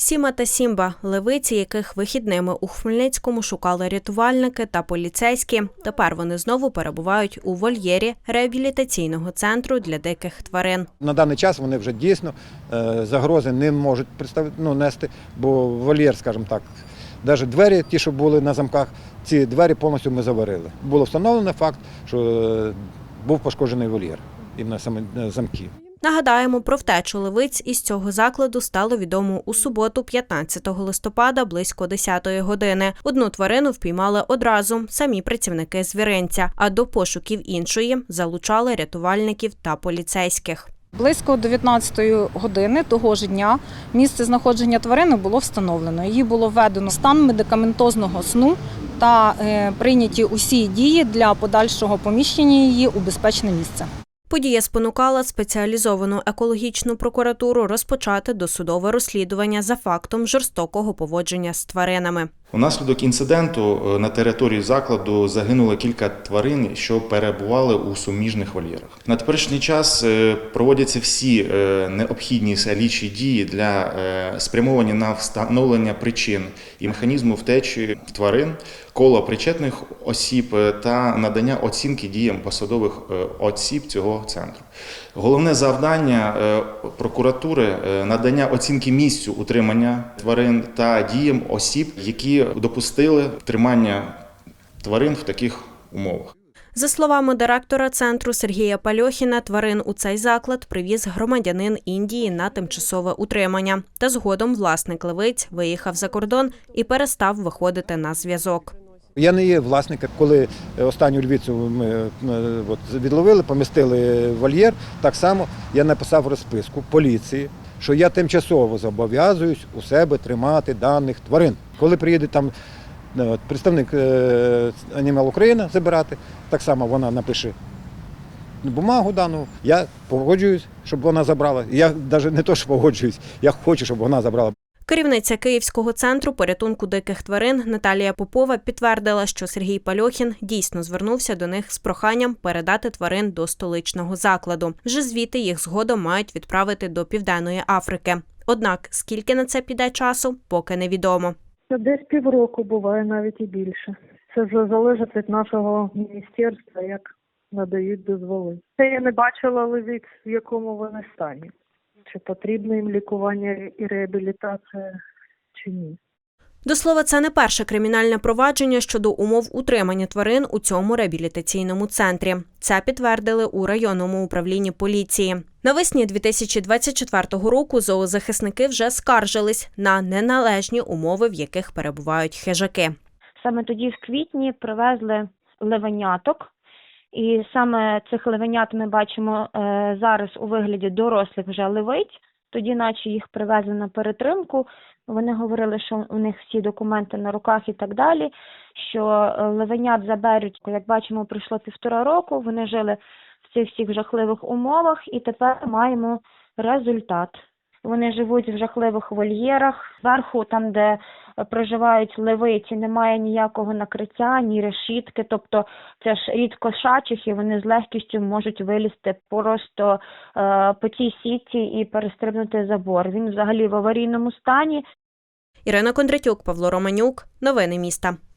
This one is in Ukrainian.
Сіма та Сімба левиці, яких вихідними у Хмельницькому шукали рятувальники та поліцейські. Тепер вони знову перебувають у вольєрі реабілітаційного центру для диких тварин. На даний час вони вже дійсно е, загрози не можуть представ... ну, нести, бо вольєр, скажімо так, навіть двері, ті, що були на замках, ці двері повністю ми заварили. Було встановлено факт, що е, був пошкоджений вольєр саме е, замки. Нагадаємо, про втечу левиць із цього закладу стало відомо у суботу, 15 листопада, близько 10 години. Одну тварину впіймали одразу самі працівники звіринця, а до пошуків іншої залучали рятувальників та поліцейських. Близько 19 години того ж дня місце знаходження тварини було встановлено. Її було введено стан медикаментозного сну та е, прийняті усі дії для подальшого поміщення її у безпечне місце. Подія спонукала спеціалізовану екологічну прокуратуру розпочати досудове розслідування за фактом жорстокого поводження з тваринами. Унаслідок інциденту е, на території закладу загинуло кілька тварин, що перебували у суміжних вольєрах. На теперішній час е, проводяться всі е, необхідні слідчі дії для спрямовані на встановлення причин і механізму втечі тварин, кола причетних осіб та надання оцінки діям посадових осіб цього центру. Головне завдання прокуратури надання оцінки місцю утримання тварин та діям осіб, які допустили тримання тварин в таких умовах. За словами директора центру Сергія Пальохіна, тварин у цей заклад привіз громадянин Індії на тимчасове утримання. Та згодом власник левиць виїхав за кордон і перестав виходити на зв'язок. Я не є власником, коли е, останню львіцю ми е, от, відловили, помістили в вольєр, так само я написав розписку поліції, що я тимчасово зобов'язуюсь у себе тримати даних тварин. Коли приїде там е, представник е, Анімал Україна забирати, так само вона напише бумагу дану, я погоджуюсь, щоб вона забрала. Я навіть не то, що погоджуюсь, я хочу, щоб вона забрала. Керівниця Київського центру порятунку диких тварин Наталія Попова підтвердила, що Сергій Пальохін дійсно звернувся до них з проханням передати тварин до столичного закладу. Вже звідти їх згодом мають відправити до Південної Африки. Однак скільки на це піде часу, поки невідомо. Це десь півроку буває навіть і більше. Це вже залежить від нашого міністерства, як надають дозволи. Це я не бачила левіць, в якому вони стані. Чи потрібно їм лікування і реабілітація, чи ні. До слова, це не перше кримінальне провадження щодо умов утримання тварин у цьому реабілітаційному центрі. Це підтвердили у районному управлінні поліції. Навесні 2024 року зоозахисники вже скаржились на неналежні умови, в яких перебувають хижаки. Саме тоді, в квітні, привезли левеняток. І саме цих левенят ми бачимо е, зараз у вигляді дорослих вже левиць. Тоді, наче їх привезли на перетримку. Вони говорили, що у них всі документи на руках і так далі. Що е, левенят заберуть, як бачимо, пройшло півтора року. Вони жили в цих всіх жахливих умовах, і тепер маємо результат. Вони живуть в жахливих вольєрах. Зверху, там, де е, проживають левиці, немає ніякого накриття, ні решітки. Тобто це ж рідко шачих, і вони з легкістю можуть вилізти просто е, по цій сітці і перестрибнути забор. Він взагалі в аварійному стані. Ірина Кондратюк, Павло Романюк. Новини міста.